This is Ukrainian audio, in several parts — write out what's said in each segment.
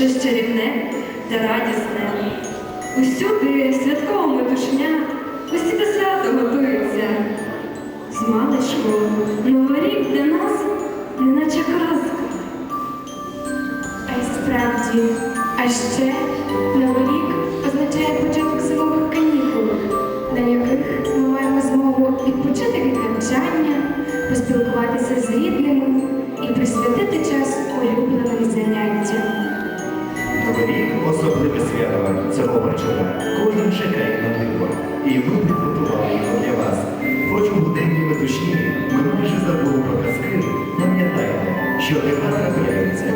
щось чарівне та радісне. Усюди святкова метушня, усі до свята готуються. З маличку новий рік для нас неначе казка. А й справді, а ще Новий рік означає початок зимових канікул, на яких ми маємо змогу відпочити від навчання, поспілкуватися з рідними рік особливе свято цього вечора. Кожен чекає на диво. І ми підготували його для вас. Хоч у буденній метушні ми майже забули про казки. Пам'ятайте, що дива трапляються.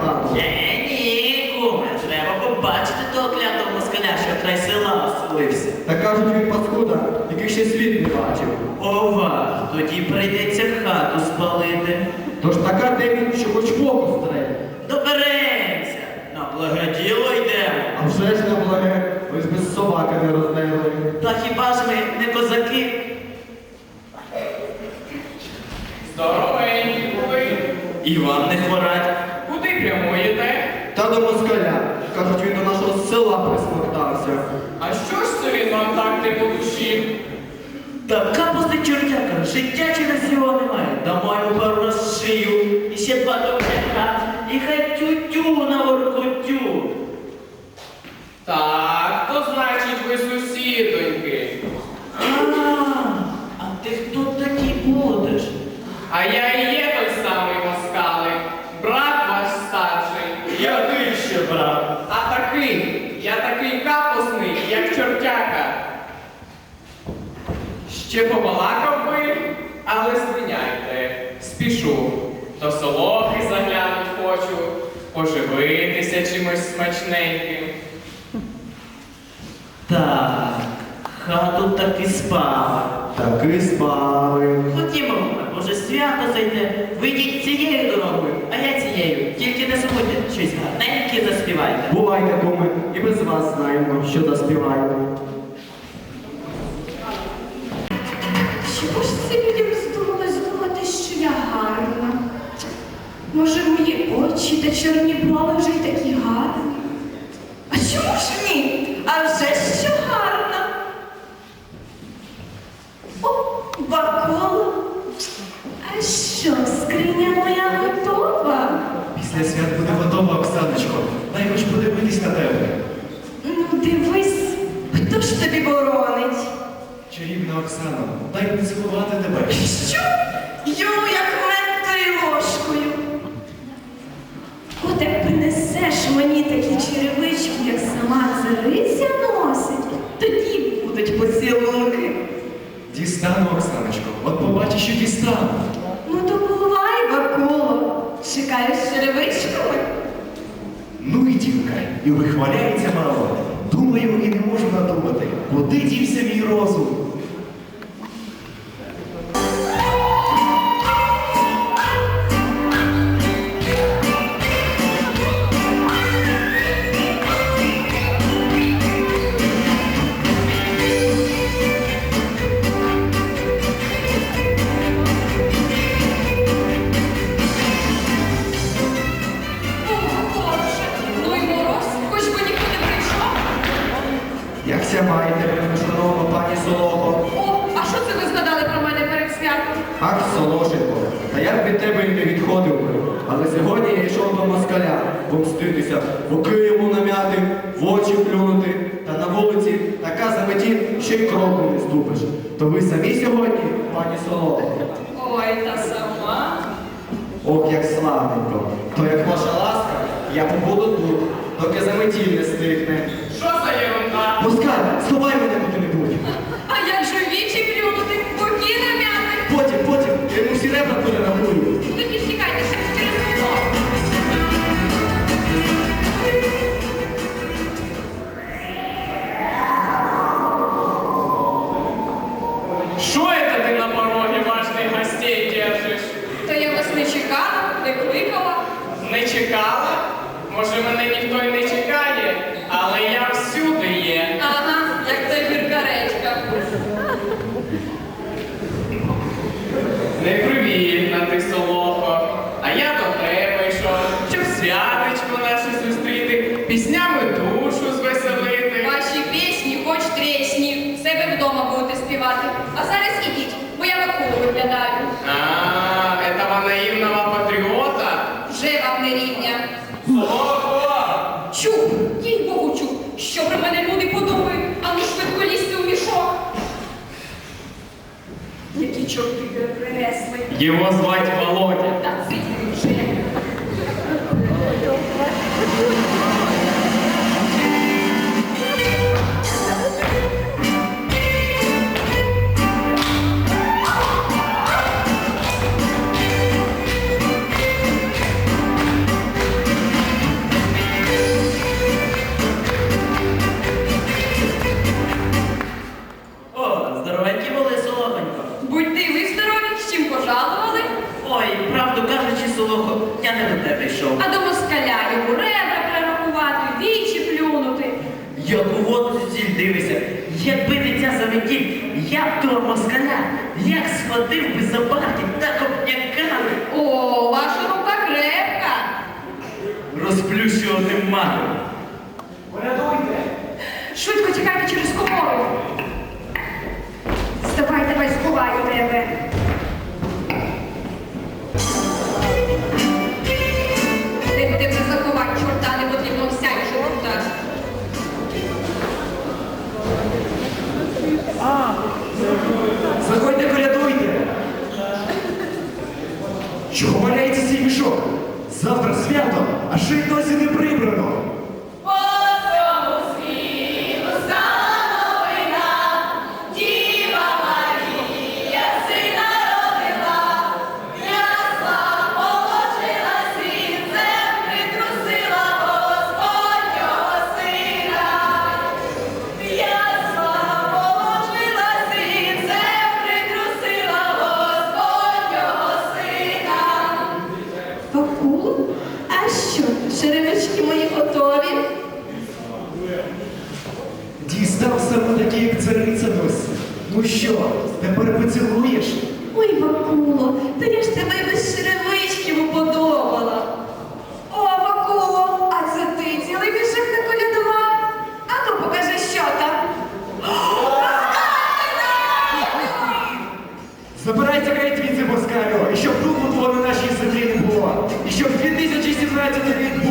Хату. Е, ні, куме, треба побачити того клятого москаля, що край села оселився. Та кажуть він паскуда, який ще світ не бачив. Ова, тоді прийдеться хату спалити. Тож така день, що хоч в око стрель. Доберемося, на благоділо йдемо. А вже ж на благе, ви ж без собаки не роздерли. Та хіба ж ми не козаки? Здоровенькі були. І вам не хворать. Та до москаля. Кажуть, він до нашого села присмоктався. А що ж це він вам так не по душі? Та капусти чортяка, життя через його немає. Дамо йому пару раз шию, і ще два довженька, і хай тютю на воркотю. Так, то значить ви сусідоньки. А, а ти хто такий будеш? А я і є той самий москалик, брат ваш старший. Який ще брат? А такий, я такий капусний, як чортяка. Ще побалакав би, але звиняйте, спішу. До солохи заглянуть хочу, поживитися чимось смачненьким. Так, хату таки спав. Таки спали. Ходімо, може свято зайде. Ви йдіть цією дорогою, а я цією. Тільки не забудьте щось гарненьке заспівайте. Бувайте, куми, і без вас знаємо, що заспіваємо. Очі та чорні брови вже й такі гарні? А чому ж ні? А вже що гарна? О, бакола. А що, скриня моя готова? Після свят буде готова, Оксаночко. Дай хоч подивитись на тебе. Ну, дивись, хто ж тобі боронить? Чарівна Оксано, дай поцілувати тебе. Що? Йо, як метою ложкою. От як принесеш мені такі черевички, як сама цариця носить, тоді будуть поцілунки. Дістану, Оксаночко. Побачиш, що дістану. Ну то бувай, Бакуло. Чекаєш черевичками? Ну і дівка, і вихваляється мало. Думаю, і не можу надумати, куди дівся мій розум. Помститися, боки йому намяти, в очі плюнути. Та на вулиці така заметі, що й кроку не ступиш. То ви самі сьогодні, пані Солохо? Ой, та сама. Ох, як славненько. То як ваша ласка, я побуду тут, доки заметів не стихне. Не чекала? Може мене ніхто й не чекає, але я всюди є. Ага, як та гіркаречка. Непривітна ти, Солохо. А я до тебе йшов, щоб святочку наше зустріти, піснями душу звеселити. Ваші пісні, хоч тресні, в себе вдома будете співати. А зараз ідіть, бо я вакулу виглядаю. А, этого наивного патриота? Вже вам не рівня. Солохо! Чув, їй Богу чув, що про мене люди подумають, а ну швидко лізьте у мішок. Які чорти принесли. Его звать Володя. Розплющуваним магом. Швидко тікайте через комору. Вставай, давай сховаю тебе. Як цариця носить. Ну що, тепер поцілуєш? Ой, Вакуло, та я ж тебе без черевичків уподобала. О, Вакуло, а це ти цілий мішок наколядував? А ну покажи, що там. Забирайся геть звідси, москалю, і щоб духу твого на нашій землі не було. І щоб 2017 рік був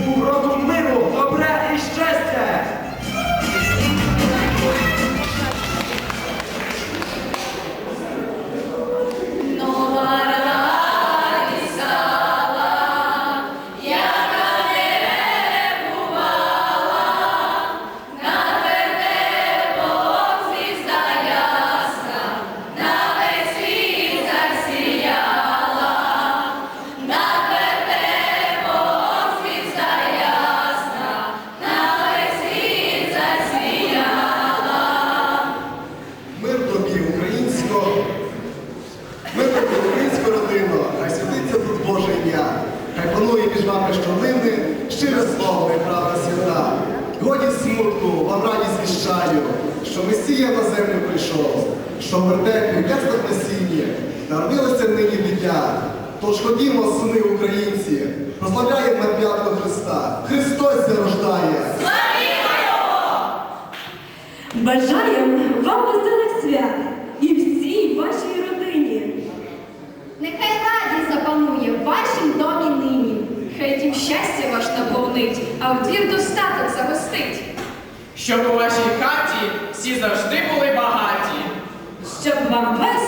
Ходімо, сини українці, прославляємо п'ятого Христа. Христос зарождає! Бажаємо вам веселих свят і всій вашій родині. Нехай радість запанує в вашім домі нині. Хай тім щастя ваш наповнить, а в двір достаток загостить. Щоб у вашій хаті всі завжди були багаті. Щоб вам весело